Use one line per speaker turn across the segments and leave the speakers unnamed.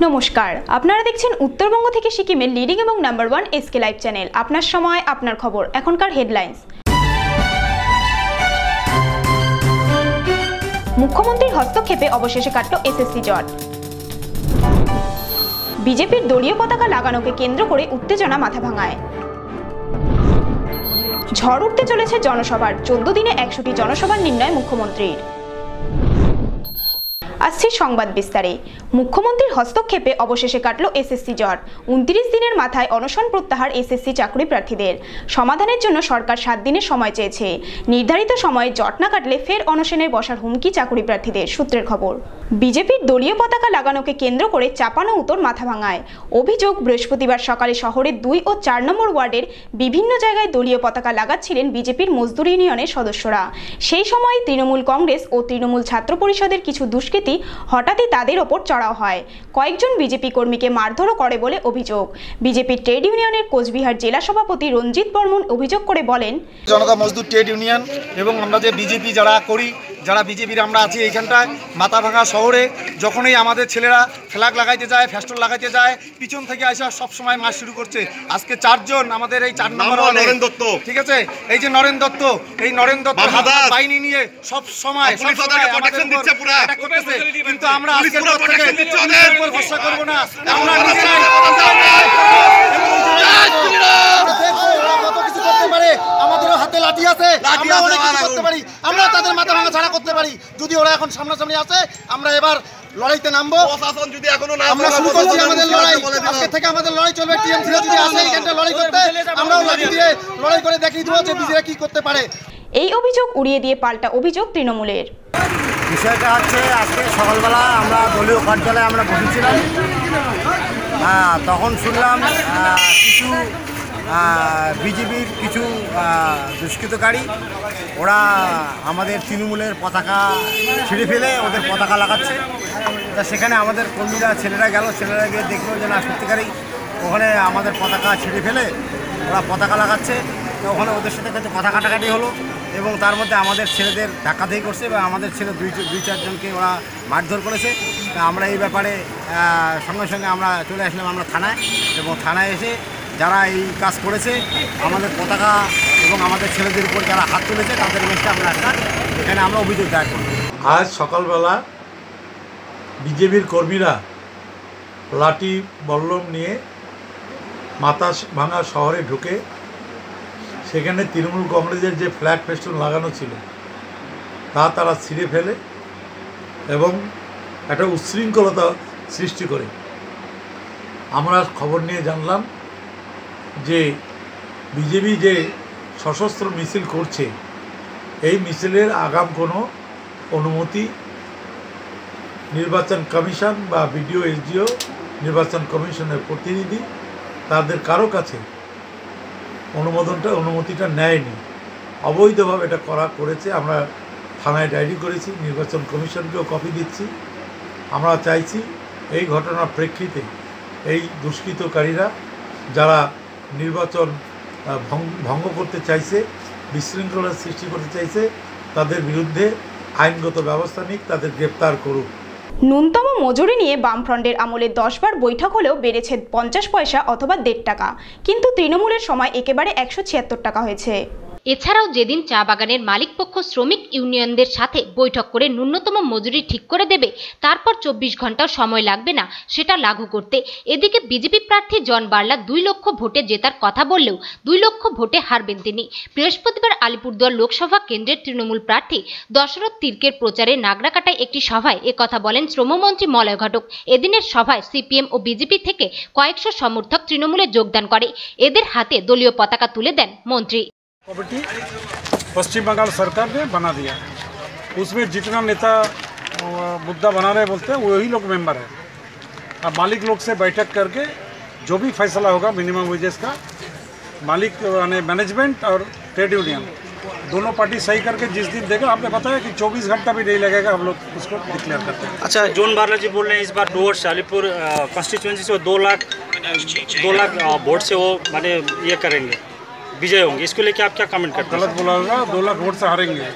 নমস্কার, আপনারা দেখছেন উত্তরবঙ্গ থেকে সিকিমের লিডিং এবং number one SK live channel আপনার সময়, আপনার খবর, এখনকার হেডলাইন্স মুখ্যমন্ত্রীর হস্তক্ষেপে অবশেষে কাটল এসএসসি জট। বিজেপির দলীয় পতাকা লাগানোকে কেন্দ্র করে উত্তেজনা মাথা ভাঙায়। ঝড় উঠতে চলেছে জনসভার, চোদ্দ দিনে একশোটি জনসভার নির্ণয় মুখ্যমন্ত্রীর। আসছে সংবাদ বিস্তারে। মুখ্যমন্ত্রীর হস্তক্ষেপে অবশেষে কাটল এসএসসি জট উনত্রিশ দিনের মাথায় অনশন প্রত্যাহার এসএসসি চাকরি প্রার্থীদের। সমাধানের জন্য সরকার সাত দিনের সময় চেয়েছে। নির্ধারিত সময়ে জট না কাটলে ফের অনশনে বসার হুমকি চাকরি প্রার্থীদের। সূত্রের খবর। বিজেপির দলীয় পতাকা লাগানোকে কেন্দ্র করে চাপানো উত্তর মাথা ভাঙায় অভিযোগ, বৃহস্পতিবার সকালে শহরের দুই ও চার নম্বর ওয়ার্ডের বিভিন্ন জায়গায় দলীয় পতাকা লাগাচ্ছিলেন বিজেপির মজদুর ইউনিয়নের সদস্যরা। সেই সময় তৃণমূল কংগ্রেস ও তৃণমূল ছাত্র পরিষদের কিছু দুষ্কৃতী হঠাৎই তাদের ওপর চড়াও হয়। কয়েকজন বিজেপি কর্মীকে মারধরও করে বলে অভিযোগ। বিজেপির ট্রেড ইউনিয়নের কোচবিহার জেলা সভাপতি রঞ্জিত বর্মন অভিযোগ করে বলেন,
জনতা মজদুর ট্রেড ইউনিয়ন এবং আমরা যে বিজেপি যারা করি যারা বিজেপির আমরা আছি এইখানটায় মাথাভাঙা শহরে যখনই আমাদের ছেলেরা ফ্ল্যাগ লাগাইতে যায় ফ্যাস্টল লাগাইতে যায় পিছন থেকে আসা সব সময় মাস শুরু করছে। আজকে চারজন আমাদের এই চার নম্বর
নরেন দত্ত।
ঠিক আছে? এই যে নরেন দত্ত এই নরেন দত্ত। বাহিনী নিয়ে সব সময়। কিন্তু আমরা ভরসা করব না। আমরা
আমরা
নিজেরাই কত কিছু করতে পারে আমাদেরও হাতে লাঠি আছে? আমরা অনেক কিছু করতে পারি। আমরা তাদের মাথা ভাঙা ছাড়া করতে পারি। যদি ওরা এখন সামনাসামনি আসে আমরা এবার লড়াইতে নামবো।
প্রশাসন যদি এখনও না
আমরা শুরু করছি আমাদের লড়াই। আজকে থেকে আমাদের লড়াই চলবে। টিএমসি যদি আসে এখানটা লড়াই করতে আমরাও লাঠি দিয়ে লড়াই করে দেখিয়ে দেবো যে বিজেপি কি করতে পারে।
এই অভিযোগ উড়িয়ে দিয়ে পাল্টা অভিযোগ তৃণমূলের।
বিষয়টা হচ্ছে আজকে সকালবেলা আমরা দলীয় কার্যালয়ে আমরা বসেছিলাম। হ্যাঁ, তখন শুনলাম কিছু বিজেপির কিছু দুষ্কৃতকারী, ওরা আমাদের তৃণমূলের পতাকা ছিঁড়ে ফেলে ওদের পতাকা লাগাচ্ছে। তা সেখানে আমাদের কর্মীরা, ছেলেরা গেল, ছেলেরা গিয়ে দেখল যে না, সত্যিকারই ওখানে আমাদের পতাকা ছিঁড়ে ফেলে ওরা পতাকা লাগাচ্ছে। তো ওখানে ওদের সাথে কিছু কথা কাটাকাটি হলো এবং তার মধ্যে আমাদের ছেলেদের ধাক্কাধাকি করছে এবং আমাদের ছেলে দুই দুই, চারজনকে ওরা মারধর করেছে। আমরা এই ব্যাপারে সঙ্গে সঙ্গে আমরা চলে আসলাম আমরা থানায় এবং থানায় এসে যারা এই কাজ করেছে, আমাদের পতাকা এবং আমাদের ছেলেদের উপর যারা হাত তুলেছে, তাদের এগেনস্টে আমরা একটা, এখানে আমরা অভিযোগ দায়ের করব।
আজ সকালবেলা বিজেপির কর্মীরা লাঠি, বল্লম নিয়ে মাথা ভাঙা শহরে ঢুকে সেখানে তৃণমূল কংগ্রেসের যে ফ্ল্যাগ ফেস্টুন লাগানো ছিল, তা তারা ছিঁড়ে ফেলে এবং একটা উচ্ছৃঙ্খলতা সৃষ্টি করে। আমরা খবর নিয়ে জানলাম যে বিজেপি যে সশস্ত্র মিছিল করছে, এই মিছিলের আগাম কোনো অনুমতি, নির্বাচন কমিশন বা বিডিও, এসডিও, নির্বাচন কমিশনের প্রতিনিধি তাদের কারও কাছে অনুমোদনটা, অনুমতিটা নেয়নি। অবৈধভাবে এটা করা করেছে, আমরা থানায় ডায়েরি করেছি, নির্বাচন কমিশনকেও কপি দিচ্ছি। আমরা চাইছি এই ঘটনার প্রেক্ষিতে এই দুষ্কৃতকারীরা, যারা নির্বাচন ভঙ্গ করতে চাইছে বিশৃঙ্খলার সৃষ্টি করতে চাইছে, তাদের বিরুদ্ধে আইনগত ব্যবস্থা নিক, তাদের গ্রেপ্তার করুক।
ন্যূনতম মজুরি নিয়ে বামফ্রন্টের আমলে দশবার বৈঠক হলেও বেড়েছে পঞ্চাশ পয়সা অথবা দেড় টাকা। কিন্তু তৃণমূলের সময় একেবারে একশো ছিয়াত্তর টাকা হয়েছে।
এছাড়াও যেদিন চা বাগানের মালিকপক্ষ শ্রমিক ইউনিয়নদের সাথে বৈঠক করে ন্যূনতম মজুরি ঠিক করে দেবে, তারপর চব্বিশ ঘন্টাও সময় লাগবে না সেটা লাগু করতে। এদিকে বিজেপি প্রার্থী জন বার্লা দুই লক্ষ ভোটে জেতার কথা বললেও দুই লক্ষ ভোটে হারবেন তিনি। বৃহস্পতিবার আলিপুরদুয়ার লোকসভা কেন্দ্রের তৃণমূল প্রার্থী দশরথ তির্কের প্রচারে নাগরাকাটায় একটি সভায় একথা বলেন শ্রমমন্ত্রী মলয় ঘটক। এদিনের সভায় সিপিএম ও বিজেপি থেকে কয়েকশো সমর্থক তৃণমূলে যোগদান করে। এদের হাতে দলীয় পতাকা তুলে দেন মন্ত্রী।
कमेटी पश्चिम बंगाल सरकार ने बना दिया। उसमें जितना नेता मुद्दा बना रहे बोलते हैं, वही लोग मेंबर है। अब मालिक लोग से बैठक करके जो भी फैसला होगा मिनिमम वेजेस का, मालिक, यानी मैनेजमेंट और ट्रेड यूनियन दोनों पार्टी सही करके जिस दिन देगा, आपने बताया कि 24 घंटा भी नहीं लगेगा, हम लोग उसको डिक्लेयर करते हैं।
अच्छा जोन बार्ला जी बोल रहे हैं, इस बार डुवर्स शालीपुर कॉन्स्टिट्यूंसी से दो लाख दो लाख वोट से वो, मैंने ये करेंगे। विजय होंगे इसको लेके आप क्या कमेंट करते हैं
गलत बोला होगा दो लाख वोट से हारेंगे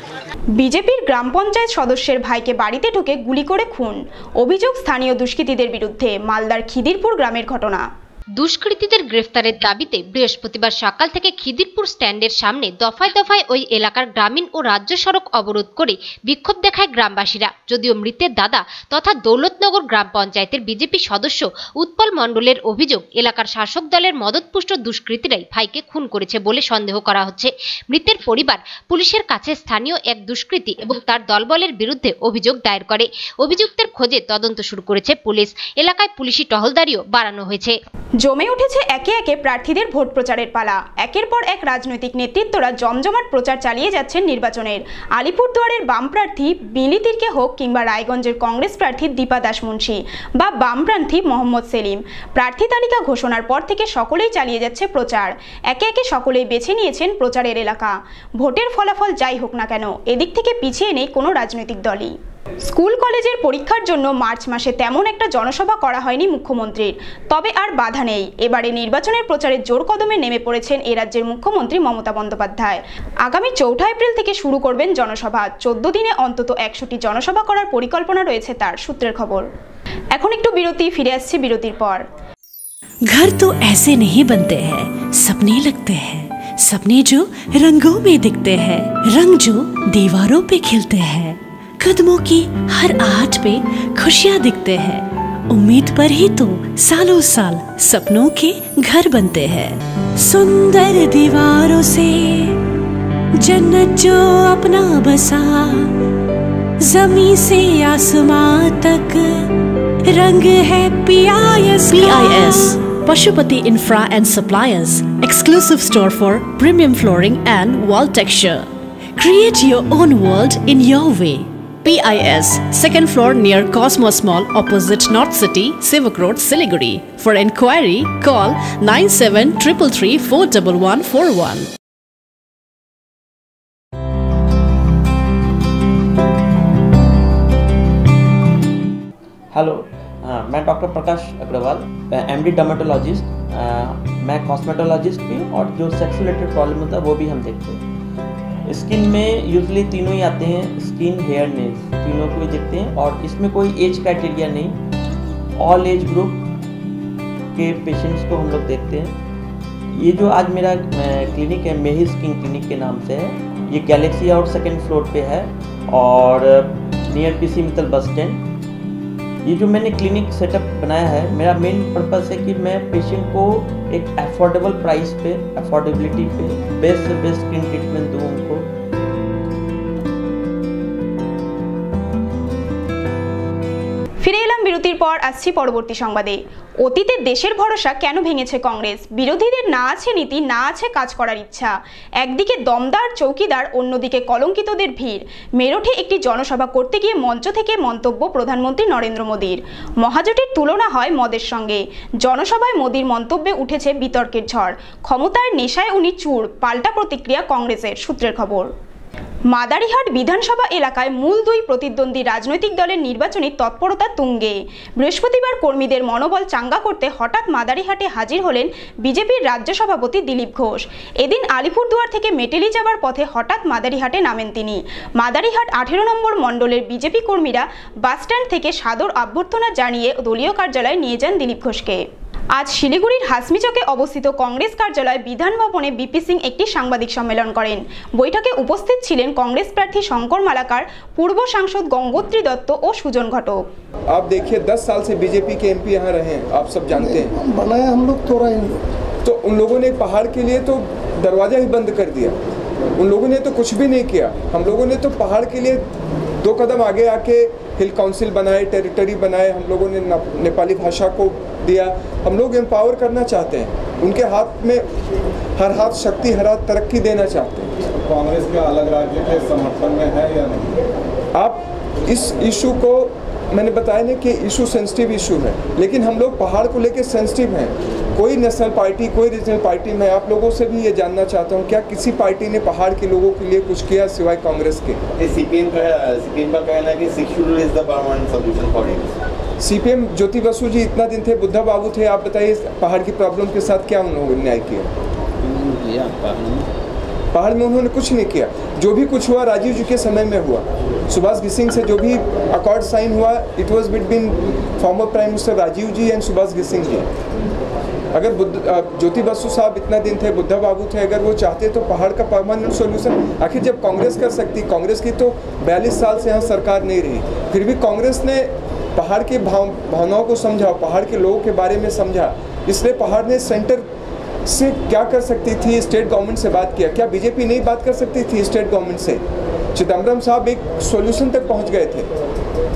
বিজেপির গ্রাম পঞ্চায়েত সদস্যের ভাইকে বাড়িতে ঢুকে গুলি করে খুন অভিযোগ স্থানীয় দুষ্কৃতীদের বিরুদ্ধে মালদার খিদিরপুর গ্রামের ঘটনা
দুষ্কৃতীদের গ্রেফতারের দাবিতে বৃহস্পতিবার সকাল থেকে খিদিরপুর স্ট্যান্ডের সামনে দফায় দফায় ওই এলাকার গ্রামীণ ও রাজ্য সড়ক অবরোধ করে বিক্ষোভ দেখায় গ্রামবাসীরা। যদিও মৃতের দাদা তথা দৌলতনগর গ্রাম পঞ্চায়েতের বিজেপি সদস্য উৎপল মণ্ডলের অভিযোগ, এলাকার শাসক দলের মদতপুষ্ট দুষ্কৃতীরাই ভাইকে খুন করেছে বলে সন্দেহ করা হচ্ছে। মৃতের পরিবার পুলিশের কাছে স্থানীয় এক দুষ্কৃতী এবং তার দলবলের বিরুদ্ধে অভিযোগ দায়ের করে। অভিযুক্তের খোঁজে তদন্ত শুরু করেছে পুলিশ। এলাকায় পুলিশি টহলদারিও বাড়ানো হয়েছে।
জমে উঠেছে একে একে প্রার্থীদের ভোট প্রচারের পালা। একের পর এক রাজনৈতিক নেতৃত্বরা জমজমাট প্রচার চালিয়ে যাচ্ছেন নির্বাচনের। আলিপুরদুয়ারের বাম প্রার্থী বিলি তির্কে হোক কিংবা রায়গঞ্জের কংগ্রেস প্রার্থী দীপা দাস মুন্সি বা বাম প্রার্থী মোহাম্মদ সেলিম। প্রার্থী তালিকা ঘোষণার পর থেকে সকলেই চালিয়ে যাচ্ছে প্রচার। একে একে সকলেই বেছে নিয়েছেন প্রচারের এলাকা। ভোটের ফলাফল যাই হোক না কেন, এদিক থেকে পিছিয়ে নেই কোনো রাজনৈতিক দলই। স্কুল কলেজের পরীক্ষার জন্য মার্চ মাসে তেমন একটা জনসভা করা হয়নি মুখ্যমন্ত্রীর তবে আর বাধা নেই এবারে নির্বাচনের প্রচারে জোর কদমে নেমে পড়েছেন এ রাজ্যের মুখ্যমন্ত্রী মমতা বন্দ্যোপাধ্যায় আগামী চৌঠা এপ্রিল থেকে শুরু করবেন জনসভা চোদ্দ দিনে অন্তত একশোটি জনসভা করার পরিকল্পনা রয়েছে তার সূত্রের খবর এখন একটু বিরতি ফিরে আসছে বিরতির পর
घर तो ऐसे नहीं बनते हैं सपने लगते हैं सपने जो रंगों में दिखते हैं रंग जो दीवारों पे खिलते हैं कदमों की हर आहट पे खुशियाँ दिखते हैं। उम्मीद पर ही तो सालों साल सपनों के घर बनते हैं। सुंदर दीवारों से जन्नत जो अपना बसा जमी से आसमां तक रंग है PIS Pashupati infra and suppliers exclusive store for premium flooring and wall texture create your own world in your way PIS, second floor near Cosmos Mall opposite North City, Sivak Road, Siliguri. For inquiry, call 9733 41141.
Hello हाँ मैं doctor Prakash Agarwal M D dermatologist मैं cosmetologist भी और जो sex related problem होता है वो भी हम देखते हैं स्किन में यूजली तीनों ही आते हैं, स्किन, हेयर नेल्स तीनों को देखते हैं। और इसमें कोई एज क्राइटेरिया नहीं। ऑल एज ग्रुप के पेशेंट्स को हम लोग देखते हैं। ये जो आज मेरा क्लिनिक है मेही स्किन क्लिनिक के नाम से है, ये गैलेक्सी और सेकेंड फ्लोर पे है और near P C Mittal bus stand ये जो मैंने क्लिनिक सेटअप बनाया है, मेरा मेन पर्पस है कि मैं पेशेंट को एक अफोर्डेबल प्राइस पे अफोर्डेबिलिटी पे बेस्ट से बेस्ट स्किन ट्रीटमेंट दूँ उनको।
বিরতির পর আসছি পরবর্তী সংবাদে। অতীতে দেশের ভরসা কেন ভেঙেছে কংগ্রেস? বিরোধীদের না আছে নীতি, না আছে কাজ করার ইচ্ছা। একদিকে দমদার, চৌকিদার, অন্যদিকে কলঙ্কিতদের ভিড়। মেরঠে একটি জনসভা করতে গিয়ে মঞ্চ থেকে মন্তব্য প্রধানমন্ত্রী নরেন্দ্র মোদীর। মহাজোটের তুলনা হয় মদের সঙ্গে। জনসভায় মোদীর মন্তব্যে উঠেছে বিতর্কের ঝড়। ক্ষমতার নেশায় উনি চুর, পাল্টা প্রতিক্রিয়া কংগ্রেসের সূত্রের খবর। মাদারিহাট বিধানসভা এলাকায় মূল দুই প্রতিদ্বন্দ্বী রাজনৈতিক দলের নির্বাচনী তৎপরতা তুঙ্গে। বৃহস্পতিবার কর্মীদের মনোবল চাঙ্গা করতে হঠাৎ মাদারিহাটে হাজির হলেন বিজেপির রাজ্য সভাপতি দিলীপ ঘোষ। এদিন আলিপুরদুয়ার থেকে মেটেলি যাবার পথে হঠাৎ মাদারিহাটে নামেন তিনি। মাদারিহাট আঠেরো নম্বর মণ্ডলের বিজেপি কর্মীরা বাসস্ট্যান্ড থেকে সাদর অভ্যর্থনা জানিয়ে দলীয় কার্যালয়ে নিয়ে যান দিলীপ ঘোষকে। আজ শিলিগুড়ির হাসমিচকে অবস্থিত কংগ্রেস কার্যালয় বিধান ভবনে বিপি সিং একটি সাংবাদিক সম্মেলন করেন বৈঠকে উপস্থিত ছিলেন কংগ্রেস প্রার্থী শঙ্কর মালাকার পূর্ব সাংসদ গঙ্গোত্রী দত্ত ও সুজন ঘটক
आप देखिए 10 साल से बीजेपी के एमपी यहाँ रहे हैं आप सब जानते हैं
बनाया हम लोग तो रहे
तो उन लोगों ने पहाड़ के लिए तो दरवाजा ही बंद कर दिया उन लोगों ने तो कुछ भी नहीं किया हम लोगों ने तो पहाड़ के लिए दो कदम आगे आके हिल काउंसिल बनाए टेरिटरी बनाए हम लोगों ने नेपाली भाषा को दिया। हम लोग एम्पावर करना चाहते हैं। उनके हाथ में हर हाथ शक्ति हर हाथ तरक्की देना चाहते हैं।
कांग्रेस का अलग राज्य के समर्थन में है या नहीं?
आप इस इशू को मैंने बताया ना कि इशू सेंसिटिव इशू है लेकिन हम लोग पहाड़ को लेकर सेंसिटिव हैं। कोई नेशनल पार्टी कोई रीजनल पार्टी मैं आप लोगों से भी ये जानना चाहता हूँ क्या किसी पार्टी ने पहाड़ के लोगों के लिए कुछ किया सिवाय कांग्रेस के?
सीपीएम का सीपीएम का कहना है कि is the permanent solution for
CPM Jyoti Basu ji इतना दिन थे बुद्धा बाबू थे आप बताइए पहाड़ की प्रॉब्लम के साथ क्या उन लोगों ने न्याय किया? पहाड़ में उन्होंने कुछ नहीं किया। जो भी कुछ हुआ राजीव जी के समय में हुआ। सुभाष घिसिंग से जो भी अकॉर्ड साइन हुआ it was between former prime minister Rajiv ji and Subhash Ghising ji. अगर बुद्ध ज्योति बसु साहब इतना दिन थे, बुद्धा बाबू थे, अगर वो चाहते तो पहाड़ का परमानेंट सोल्यूशन आखिर जब कांग्रेस कर सकती, कांग्रेस की तो 42 साल से यहाँ सरकार नहीं रही। फिर भी कांग्रेस ने पहाड़ की भाव, भावनाओं को समझा, पहाड़ के लोगों के बारे में समझा। इसलिए पहाड़ ने सेंटर से क्या कर सकती थी? स्टेट गवर्नमेंट से बात किया। क्या बीजेपी नहीं बात कर सकती थी स्टेट गवर्नमेंट से? चिदम्बरम साहब एक सॉल्यूशन तक पहुँच गए थे।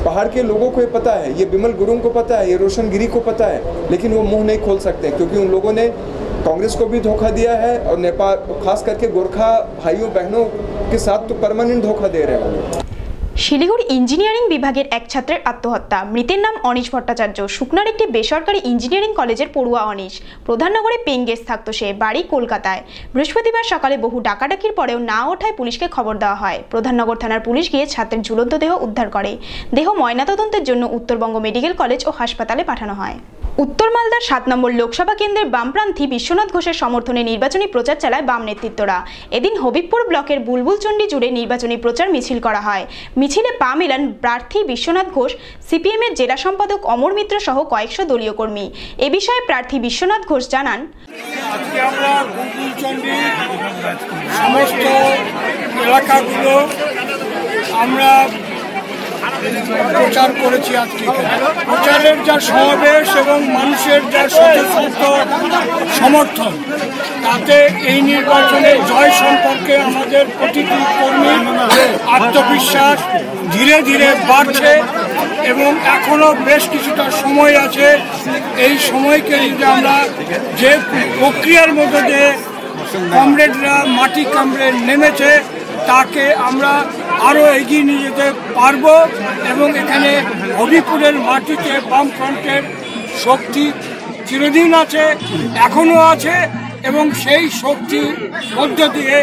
पहाड़ के लोगों को ये पता है, ये बिमल गुरुंग को पता है, ये रोशन गिरी को पता है, लेकिन वो मुँह नहीं खोल सकते क्योंकि उन लोगों ने कांग्रेस को भी धोखा दिया है और नेपाल, खास करके गोरखा भाइयों, बहनों के साथ तो परमानेंट धोखा दे रहे हैं
শিলিগুড়ি ইঞ্জিনিয়ারিং বিভাগের এক ছাত্রের আত্মহত্যা। মৃতের নাম অনিশ ভট্টাচার্য। শুকনার একটি বেসরকারি ইঞ্জিনিয়ারিং কলেজের পড়ুয়া অনিশ। প্রধাননগরে পেইং গেস্ট থাকতো সে, বাড়ি কলকাতায়। বৃহস্পতিবার সকালে বহু ডাকাডাকির পরেও না ওঠায় পুলিশকে খবর দেওয়া হয়। প্রধাননগর থানার পুলিশ গিয়ে ছাত্রের ঝুলন্ত দেহ উদ্ধার করে। দেহ ময়নাতদন্তের জন্য উত্তরবঙ্গ মেডিকেল কলেজ ও হাসপাতালে পাঠানো হয়। উত্তর মালদার সাত নম্বর লোকসভা কেন্দ্রের বামপ্রান্থী বিশ্বনাথ ঘোষের সমর্থনে নির্বাচনী প্রচার চালায় বাম নেতৃত্বরা। এদিন হবিবপুর ব্লকের বুলবুলচণ্ডী জুড়ে নির্বাচনী প্রচার মিছিল করা হয়। মিছিলে পা মেলান প্রার্থী বিশ্বনাথ ঘোষ সিপিএমের জেলা সম্পাদক অমর মিত্র সহ কয়েকশো দলীয় কর্মী। এ বিষয়ে প্রার্থী বিশ্বনাথ ঘোষ জানান
আমরা প্রচার করেছি আজকে। প্রচারের যা সমাবেশ এবং মানুষের যা স্বতঃস্ফূর্ত সমর্থন, তাতে এই নির্বাচনে জয় সম্পর্কে আমাদের প্রতিটি কর্মীর আত্মবিশ্বাস ধীরে ধীরে বাড়ছে এবং এখনও বেশ কিছুটা সময় আছে এই সময়কে যদি আমরা যে প্রক্রিয়ার মধ্যে দিয়ে কমরেডরা মাটি কামড়ে নেমেছে, তাকে আমরা আরও এগিয়ে নিয়ে যেতে পারব এবং এখানে হবিপুরের মাটিতে বামফ্রন্টের শক্তি চিরদিন আছে এখনও আছে এবং সেই শক্তি মধ্য দিয়ে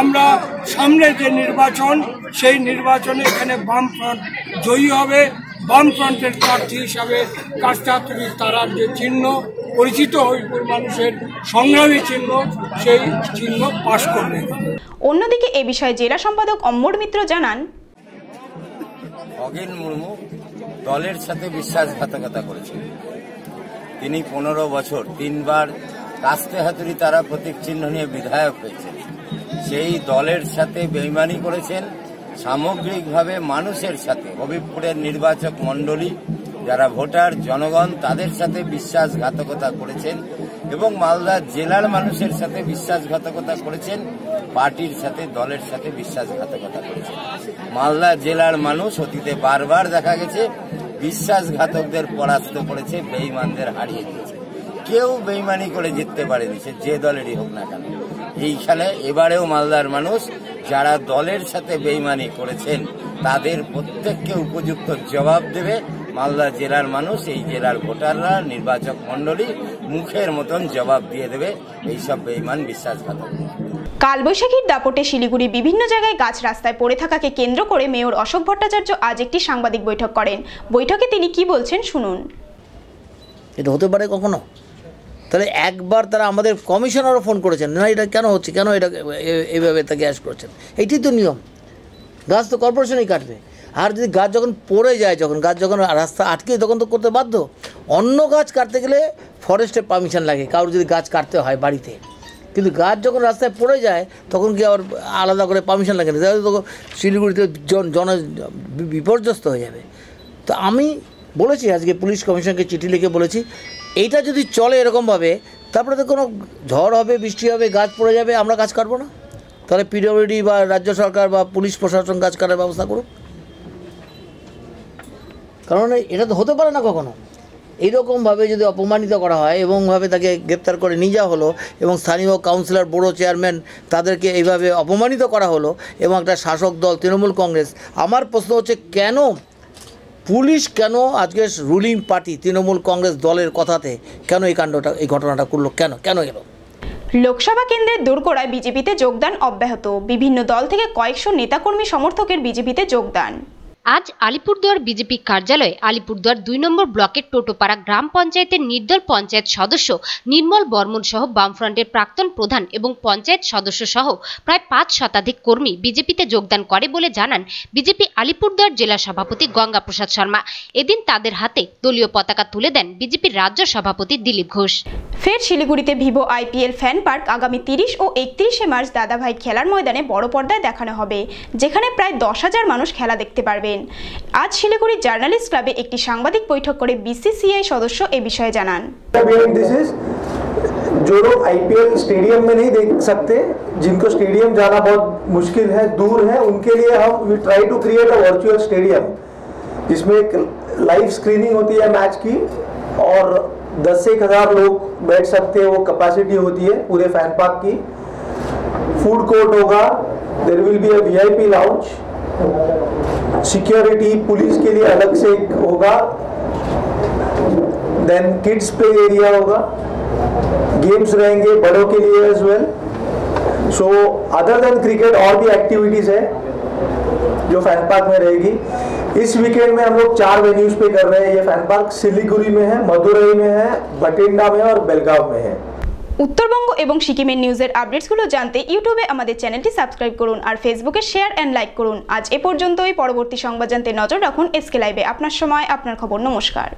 আমরা সামনে যে নির্বাচন, সেই নির্বাচনে এখানে বামফ্রন্ট জয়ী হবে। বামফ্রন্টের প্রার্থী হিসাবে কাস্তাতুরি তারার যে চিহ্ন পরিচিত হবিপুর মানুষের সংগ্রামী চিহ্ন সেই চিহ্ন পাশ করবে।
অন্যদিকে এ বিষয়ে জেলা সম্পাদক অম্মর মিত্র জানান
খগেন মুর্মু দলের সাথে বিশ্বাসঘাতকতা করেছেন। তিনি পনেরো বছর তিনবার কাস্তে হাতুড়ি তারা প্রতীক চিহ্ন নিয়ে বিধায়ক হয়েছেন। সেই দলের সাথে বেইমানি করেছেন। সামগ্রিকভাবে মানুষের সাথে হবিবপুরের নির্বাচক মণ্ডলী যারা ভোটার, জনগণ তাদের সাথে বিশ্বাসঘাতকতা করেছেন এবং মালদা জেলার মানুষের সাথে বিশ্বাসঘাতকতা করেছেন, পার্টির সাথে, দলের সাথে বিশ্বাসঘাতকতা করেছেন। মালদা জেলার মানুষ অতীতে বারবার দেখা গেছে, বিশ্বাসঘাতকদের পরাস্ত করেছে, বেইমানদের হারিয়ে দিয়েছে। কেউ বেইমানি করে জিততে পারেনি, সে যে দলেরই হোক না কেন। এইখানে এবারেও মালদার মানুষ যারা দলের সাথে বেইমানি করেছেন, তাদের প্রত্যেককে উপযুক্ত জবাব দেবে। মালদা জেলার মানুষ এই জেলার ভোটাররা নির্বাচক মণ্ডলী মুখের মতন জবাব দিয়ে দেবে এইসব বেইমান বিশ্বাসঘাতক।
কালবৈশাখীর দাপটে শিলিগুড়ি বিভিন্ন জায়গায় গাছ রাস্তায় পড়ে থাকাকে কেন্দ্র করে মেয়র অশোক ভট্টাচার্য আজ একটি সাংবাদিক বৈঠক করেন। বৈঠকে তিনি কি বলছেন শুনুন।
এটা হতে পারে কখনো? তাহলে একবার তারা আমাদের কমিশনারও ফোন করেছেন না এটা কেন হচ্ছে কেন এটা এইভাবে তা গ্যাস করছেন? এইটাই তো নিয়ম। গাছ তো কর্পোরেশনই কাটবে। আর যদি গাছ যখন পড়ে যায়, যখন গাছ যখন রাস্তা আটকে তখন তো করতে বাধ্য। অন্য গাছ কাটতে গেলে ফরেস্টের পারমিশন লাগে, কারোর যদি গাছ কাটতে হয় বাড়িতে। কিন্তু গাছ যখন রাস্তায় পড়ে যায়, তখন কি আবার আলাদা করে পারমিশন লাগে না? তাহলে তো শিলিগুড়িতে জন জন, বিপর্যস্ত হয়ে যাবে। তো আমি বলেছি, আজকে পুলিশ কমিশনকে চিঠি লিখে বলেছি, এইটা যদি চলে এরকমভাবে, তারপরে তো কোনো ঝড় হবে, বৃষ্টি হবে, গাছ পড়ে যাবে, আমরা গাছ কাটবো না। তাহলে পিডব্লিউডি বা রাজ্য সরকার বা পুলিশ প্রশাসন গাছ কাটার ব্যবস্থা করুক। কারণ এটা তো হতে পারে না কখনো। এইরকমভাবে যদি অপমানিত করা হয় এবংভাবে তাকে গ্রেপ্তার করে নিয়ে যাওয়া হলো এবং স্থানীয় কাউন্সিলর বড়ো চেয়ারম্যান তাদেরকে এইভাবে অপমানিত করা হলো এবং একটা শাসক দল, তৃণমূল কংগ্রেস, আমার প্রশ্ন হচ্ছে কেন পুলিশ কেন আজকে রুলিং পার্টি তৃণমূল কংগ্রেস দলের কথাতে কেন এই কাণ্ডটা, এই ঘটনাটা করল? কেন কেন এলো?
লোকসভা কেন্দ্রের দোরগোড়ায় বিজেপিতে যোগদান অব্যাহত। বিভিন্ন দল থেকে কয়েকশো নেতাকর্মী সমর্থকের বিজেপিতে যোগদান।
আজ আলিপুরদুয়ার বিজেপি কার্যালয়ে আলিপুরদুয়ার দুই নম্বর ব্লকের টোটোপাড়া গ্রাম পঞ্চায়েতের নির্দল পঞ্চায়েত সদস্য নির্মল বর্মন সহ বামফ্রন্টের প্রাক্তন প্রধান এবং পঞ্চায়েত সদস্য সহ প্রায় পাঁচ শতাধিক কর্মী বিজেপিতে যোগদান করে বলে জানান বিজেপি আলিপুরদুয়ার জেলা সভাপতি গঙ্গা প্রসাদ শর্মা। এদিন তাদের হাতে দলীয় পতাকা তুলে দেন বিজেপির রাজ্য সভাপতি দিলীপ ঘোষ।
ফের শিলিগুড়িতে ভিভো আইপিএল ফ্যান পার্ক আগামী তিরিশ ও একত্রিশে মার্চ দাদাভাই খেলার ময়দানে বড় পর্দায় দেখানো হবে, যেখানে প্রায় দশ হাজার মানুষ খেলা দেখতে পারবেন। আজ শিলিগুড়ি জার্নালিস্ট ক্লাবে একটি সাংবাদিক বৈঠক করে বিসিসিআই সদস্য এ বিষয়ে জানান
दिस इज जो लोग आईपीएल स्टेडियम में नहीं देख सकते जिनको स्टेडियम जाना बहुत मुश्किल है दूर है उनके लिए हम we try to create a virtual stadium जिसमें एक लाइव स्क्रीनिंग होती है मैच की और 10 से एक हज़ार लोग बैठ सकते हैं वो कैपेसिटी होती है पूरे फैन पार्क की फूड कोर्ट होगा there will be a VIP lounge security police के लिए अलग से एक होगा। देन किड्स प्ले एरिया होगा। गेम्स रहेंगे बड़ों के लिए as well so other than cricket और भी एक्टिविटीज़ है जो फ़ैन पार्क में रहेगी। इस वीकेंड में हम लोग चार वेन्यूज पे कर रहे हैं। ये फ़ैन पार्क सिलीगुड़ी में है, मदुरई में है बटिंडा में और बेलगांव में है।
উত্তরবঙ্গ এবং সিকিমের নিউজের আপডেটসগুলো জানতে ইউটিউবে আমাদের চ্যানেলটি সাবস্ক্রাইব করুন আর ফেসবুকে শেয়ার অ্যান্ড লাইক করুন। আজ এ পর্যন্তই। পরবর্তী সংবাদ জানতে নজর রাখুন এসকে লাইভে। আপনার সময়, আপনার খবর। নমস্কার।